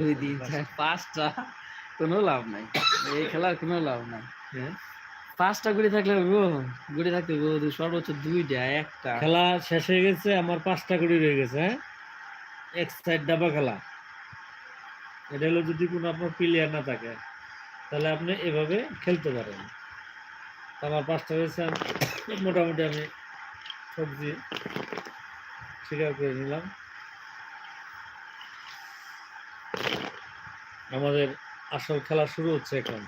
দুই দিন পাঁচটা কোনো লাভ নাই। এই খেলার কোনো লাভ নাই। হ্যাঁ? পাঁচটা গুড়ি থাকলে গো গুড়ি থাকতে গো সর্বোচ্চ দুইটা একটা। খেলা শেষ হয়ে গেছে আমার পাঁচটা কুড়ি রয়ে গেছে হ্যাঁ? এক সাইড ডাবা খেলা। এটা হলো যদি কোনো আপনার প্লেয়ার না থাকে তাহলে আপনি এভাবে খেলতে পারেন। আমার পাঁচটা হয়েছে মোটামুটি আমি সবজি স্বীকার করে নিলাম। আমাদের আসল খেলা শুরু হচ্ছে এখন।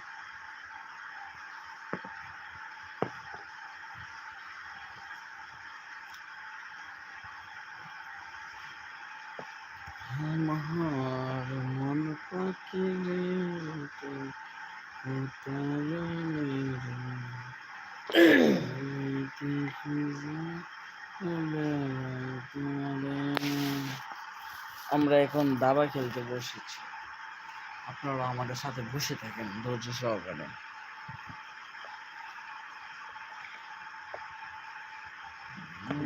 আমার মন এখন দাবা খেলতে বসেছি। আপনারা আমাদের সাথে বসে থাকেন ধৈর্য সহকারে।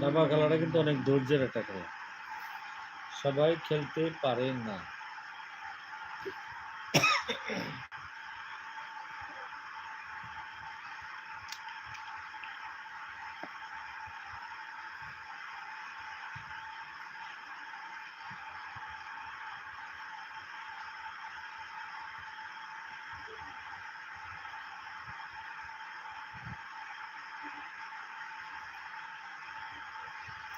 দাবা খেলাটা কিন্তু অনেক ধৈর্যের একটা খেলা। সবাই খেলতে পারে না।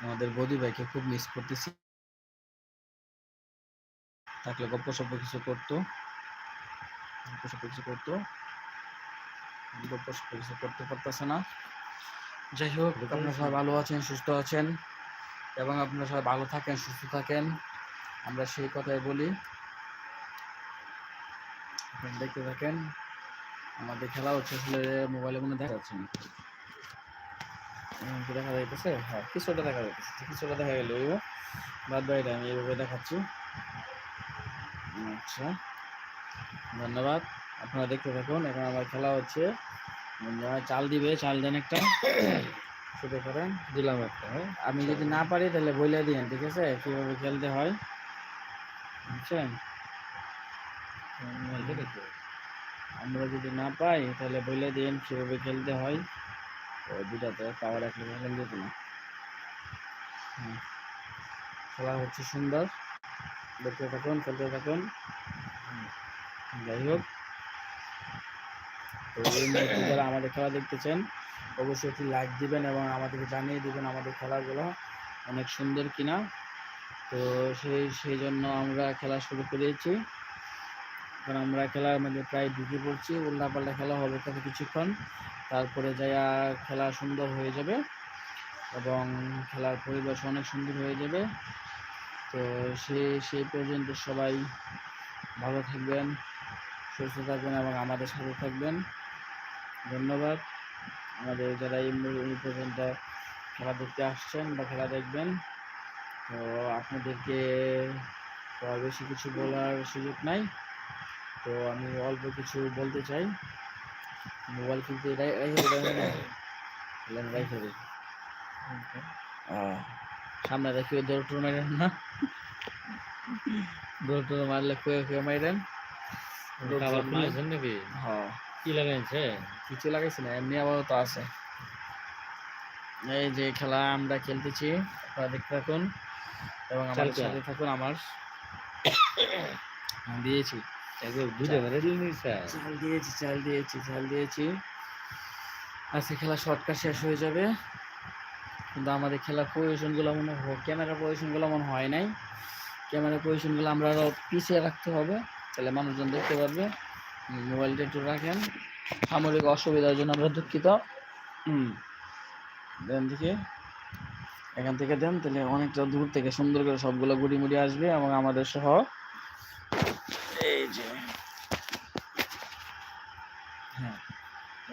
আমাদের বৌদি ভাইকে খুব মিস করতেছি। থাকলে গপ্প সপ্প কিছু করতো। গপ্প সপ্প কিছু করতো। গপ্প সপ্প কিছু করতে পারতেছে না। যাই হোক আপনারা সবাই ভালো আছেন সুস্থ আছেন এবং আপনারা সবাই ভালো থাকেন সুস্থ থাকেন। আমরা সেই কথাই বলি। আপনারা দেখতে থাকেন। আমাদের খেলা হচ্ছে আসলে মোবাইলে মনে দেখা যাচ্ছে না। দেখা যাইতেছে হ্যাঁ কিছুটা দেখা যাইতেছে কিছুটা দেখা গেল বাদ বাকিটা আমি এইভাবে দেখাচ্ছি। আচ্ছা ধন্যবাদ। আপনারা দেখতে থাকুন, এখন আমার খেলা হচ্ছে। চাল দিবে, চাল দেন একটা। শুরু করেন দিলাম একটা হ্যাঁ। আমি যদি না পারি, তাহলে বইলে দিন ঠিক আছে? কীভাবে খেলতে হয়। বুঝছেন আমরা যদি না পাই, তাহলে বইলে দিন কীভাবে খেলতে হয়। দুটাতে পাওয়ার রাখলে ভালো যেত না হুম। খেলা হচ্ছে সুন্দর। দেখতে থাকুন খেলতে থাকুন। যাই হোক। যারা আমাদের খেলা দেখতেছেন, অবশ্যই একটি লাইক দিবেন এবং আমাদেরকে জানিয়ে দিবেন আমাদের খেলাগুলো অনেক সুন্দর কিনা। তো সেই সেই জন্য আমরা খেলা শুরু করেছি। এখন আমরা খেলার মধ্যে প্রায় ঢুকে পড়ছি। উল্টাপাল্টা খেলা হবে তাতে কিছুক্ষণ। তারপরে যাইয়া খেলা সুন্দর হয়ে যাবে এবং খেলার পরিবেশ অনেক সুন্দর হয়ে যাবে। তো সে সেই পর্যন্ত সবাই ভালো থাকবেন, সুস্থ থাকবেন এবং আমাদের সাথে থাকবেন। ধন্যবাদ। আমাদের যারা এই পর্যন্ত খেলা দেখতে আসছেন বা খেলা দেখবেন, তো আপনাদেরকে বেশি কিছু বলার সুযোগ নাই। তো আমি অল্প কিছু বলতে চাই। মোবাইল কিন্তু দেবেন রেখে দেবেন সামনে রেখে দৌড় টোর মারেন না? দৌড় টোর মারলে কুয়ে কুয়ে মারেন খাবার পেয়েছেন নাকি? হ্যাঁ। কি লাগাইছে? কিছু লাগাইছি না এমনি আবার তো আছে। এই যে খেলা আমরা খেলতেছি আপনারা দেখতে থাকুন। এবং চালটা। সাথে থাকুন আমার। দিয়েছি। চাল দিয়েছি চাল দিয়েছি চাল দিয়েছি। আজকে খেলা শর্টকাট শেষ হয়ে যাবে। কিন্তু আমাদের খেলার পজিশনগুলো মনে হয় ক্যামেরার পজিশনগুলো মনে হয় নাই। ক্যামেরার পজিশনগুলো আমরা আরও পিছিয়ে রাখতে হবে, তাহলে মানুষজন দেখতে পারবে। মোবাইলটা একটু রাখেন। সামরিক অসুবিধার জন্য আমরা দুঃখিত। দেন দেখি। এখান থেকে দেন, তাহলে অনেকটা দূর থেকে সুন্দর করে সবগুলো গুড়ি মুড়ি আসবে এবং আমাদের সহ যে। হ্যাঁ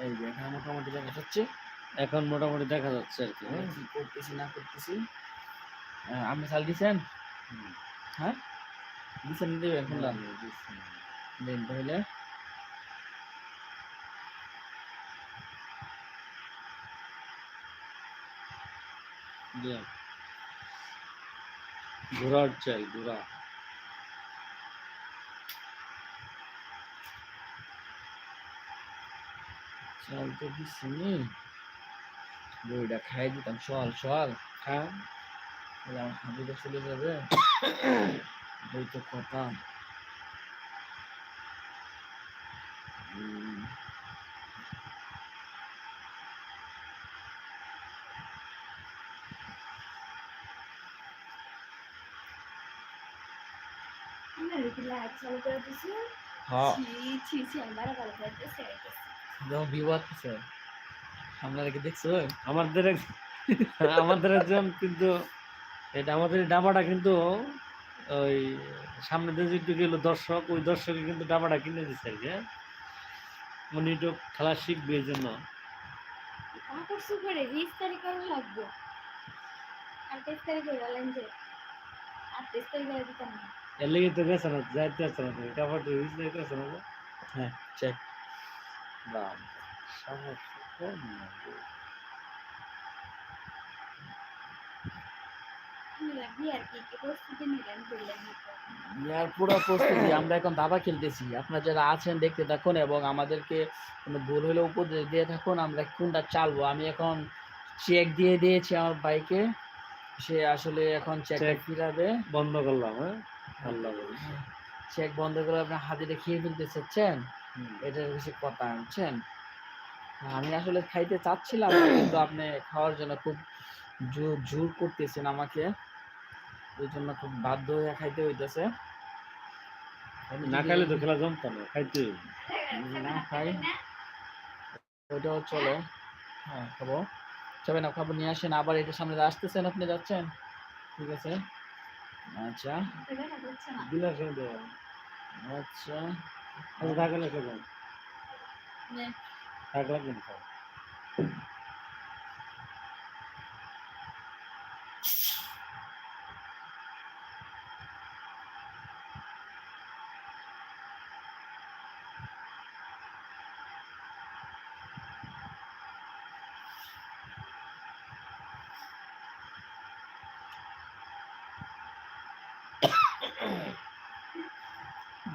এই যে এখানে মোটামুটি দেখা যাচ্ছে। এখন মোটামুটি দেখা যাচ্ছে আর কি হ্যাঁ? করতেছি না করতেছি। আপনি চাল দিছেন? হ্যাঁ? দিছেন দেবেন কোনটা দেন তাহলে। ঘোড়ার চাই ঘোড়া। চাল তো দিচ্ছি নি। বইটা খাই দিতাম সল সল খান তাহলে আমার হাবিটা চলে যাবে। বই তো কথা হ্যাঁ। যখন ভিউ আসতেছে আপনারা কি দেখছ? আমাদের আমাদের একজন কিন্তু এটা আমাদের ডাবাটা কিন্তু ওই সামনে দিয়ে যে একটু গেল দর্শক ওই দর্শকে কিন্তু ডাবাটা কিনে দিচ্ছে আর কি হ্যাঁ? উনি একটু খেলা শিখবে এই জন্য। এর লেগে তো গেছে না যাইতে আসছে না হ্যাঁ চেক দাম সমস্যা কম না গো। লাগবি আর কি কি প্রস্তুতি নিলেন বললেন ইয়ার পুরো প্রস্তুতি আমরা এখন দাবা খেলতেছি। আপনারা যারা আছেন দেখতে থাকুন এবং আমাদেরকে কোনো ভুল হলে উপদেশ দিয়ে থাকুন আমরা কোনটা চালবো। আমি এখন চেক দিয়ে দিয়েছি আমার বাইকে সে আসলে এখন চেক. ফিরাবে বন্ধ করলাম হ্যাঁ? আল্লাহ চেক বন্ধ করে আপনার হাতিটা খেয়ে ফেলতে চাচ্ছেন? এটার বেশি কথা আনছেন আমি আসলে খাইতে চাচ্ছিলাম কিন্তু আপনি খাওয়ার জন্য খুব জোর জোর করতেছেন আমাকে। এই জন্য খুব বাধ্য হয়ে খাইতে হইতেছে। না খাইলে তো খেলা জমতো না খাইতে না খাই ওইটাও চলে। হ্যাঁ খাব। যাবেন না খাব নিয়ে আসেন। আবার এটার সামনে আসতেছেন আপনি যাচ্ছেন? ঠিক আছে? আচ্ছা। হচ্ছে। আচ্ছা। আচ্ছা, থাকলে খেলাম নে। থাকলে কিন্তু খাও।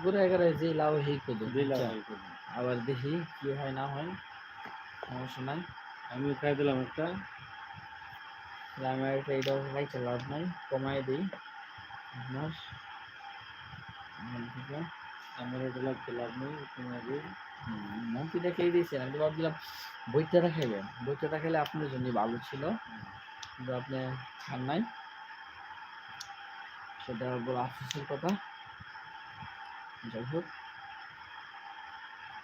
ঘুরে গেলে যে লাউ করব দিলাম আচ্ছা। আবার দেখি কি হয় না হয় সমস্যা নাই। আমি খাই দিলাম একটা। আমার এটা এটাও খাইতে লাভ নাই কমাই দিই। আপনার আমার এটা লাগতে লাভ নেই তোমাকে মন্ত্রীটা খেয়ে দিয়েছেন। আমি ভাবছিলাম বইটাটা খাইবেন বইটাটা খেলে আপনার জন্য ভালো ছিল। কিন্তু আপনি খান নাই। সেটা বড় আফসোসের কথা। যাই হোক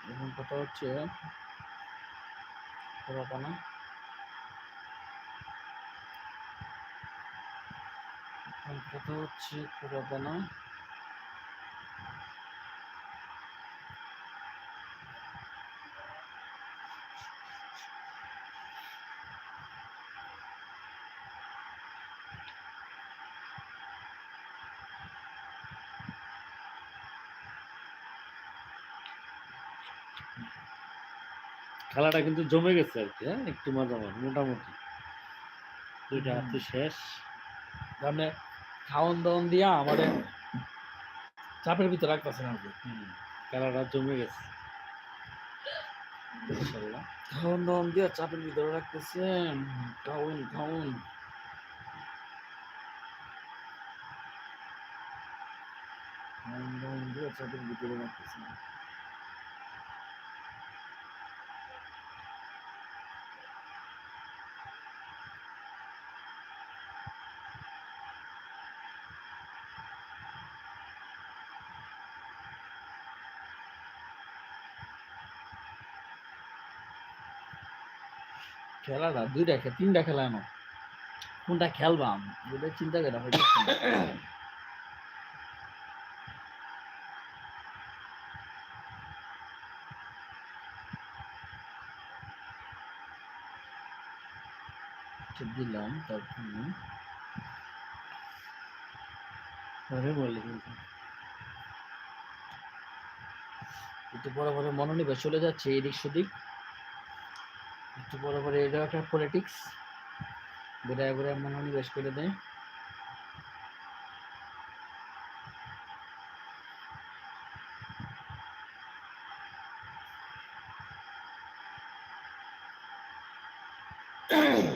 এখন কথা হচ্ছে পুরাপানা। এখন কথা হচ্ছে পুরাপানা। খেলাটা কিন্তু জমে গেছে আর কি হ্যাঁ? একটু মাঝামাঝি মোটামুটি। দুইটা। হাতে শেষ। মানে খাওয়ন দাওয়ন দিয়া আমাদের চাপের ভিতরে রাখতেছেন আর কি। খেলাটা জমে গেছে। খাওয়ন দাওয়ন দিয়া চাপের ভিতরে রাখতেছেন। খাওন খাওন খাওয়ন দাওয়ন দিয়া চাপের ভিতরে রাখতেছেন। খেলাটা দুইটা খে তিনটা খেলা এনো। কোনটা খেলবাম ওটা চিন্তা করে হয়তো দিলাম, তারপর পরে বলে একটু পরে পরে মনোনিবেশ চলে যাচ্ছে, এদিক সেদিক। একটু বড় করে এটাও একটা পলিটিক্স বেড়ায় বেড়ায় মনোনিবেশ করে দেয় Mm-hmm.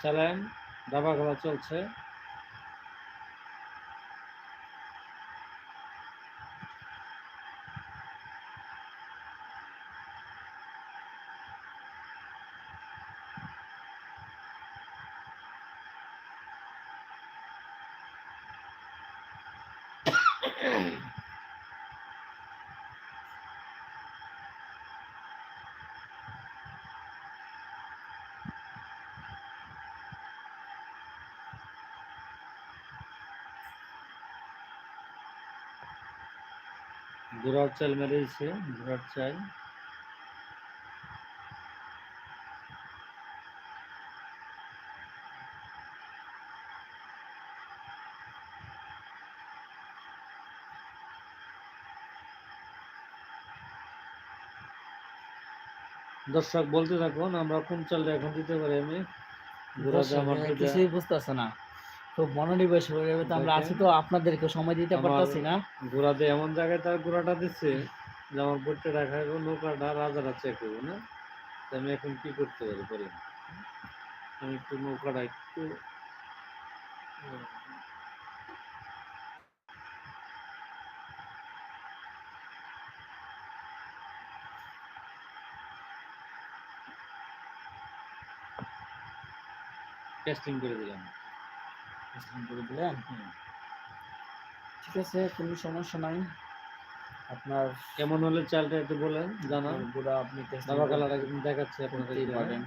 চালান দাবা খেলা চলছে। ঘোড়ার চাল মেরেছে ঘোড়ার চাল দর্শক বলতে থাকুন আমরা কোন চালটা এখন দিতে পারি আমি। ঘোড়া দর্শক, আমার এ, দুইটা- কিছুই বুঝতেছে না। খুব মনোনিবেশ হয়ে যাবে তো আমরা আছি তো আপনাদেরকে সময় দিতে পারতাছি না। ঘোড়াতে এমন জায়গায় তার ঘোড়াটা দিচ্ছে যে আমার বইটা রাখা হইব নৌকাটা রাজারা চেক করব না? আমি এখন কি করতে পারি বলেন? আমি একটু নৌকাটা একটু টেস্টিং করে দিলাম। বুঝলেন, করে দিলেন। ঠিক আছে কোনো সমস্যা নাই। আপনার কেমন হলে চালটা একটু বলেন জানান। পুরো আপনি দেখাচ্ছে আপনাদের করতেই পারেন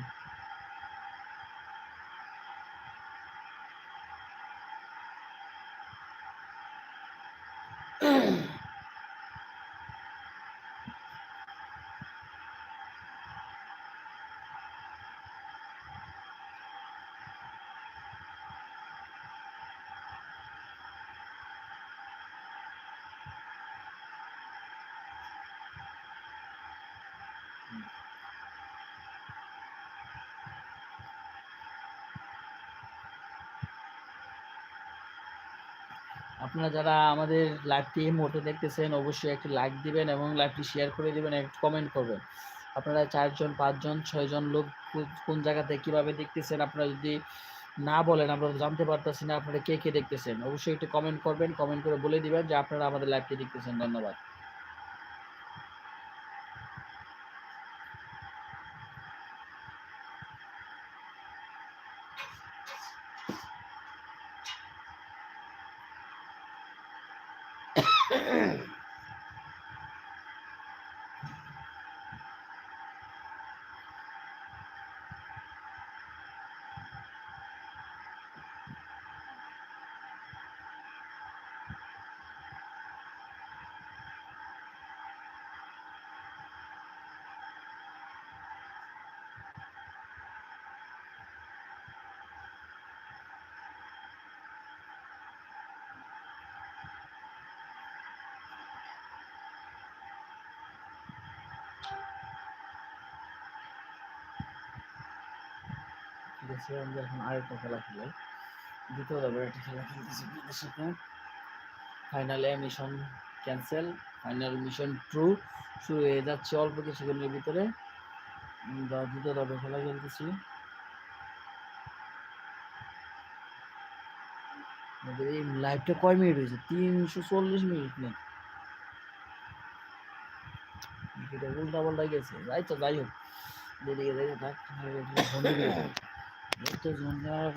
আপনারা যারা আমাদের লাইভটি এই মুহূর্তে দেখতেছেন, অবশ্যই একটি লাইক দিবেন এবং লাইভটি শেয়ার করে দিবেন, একটু কমেন্ট করবেন। আপনারা চারজন, পাঁচজন, ছয়জন লোক কোন জায়গাতে কীভাবে দেখতেছেন, আপনারা যদি না বলেন, আমরা জানতে পারতেছি না আপনারা কে কে দেখতেছেন। অবশ্যই একটু কমেন্ট করবেন কমেন্ট করে বলে দিবেন যে আপনারা আমাদের লাইভটি দেখতেছেন। ধন্যবাদ। আছে আমরা এখন আরেকটা খেলা খেলে। দ্বিতীয় দলের একটা খেলা খেলতেছি আপনাদের সাথে। ফাইনালে mission cancel final mission true শুরু হয়ে যাচ্ছে অল্প কিছুক্ষণের ভিতরে। আমরা দ্বিতীয় দলের খেলা খেলতেছি। আমাদের এই লাইভটা কয় মিনিট হয়েছে? তিনশো চল্লিশ মিনিট নেই। উল্টা পাল্টা গেছে। যাই তো, যাই হোক। যেদিকে যাই থাক। What does it matter?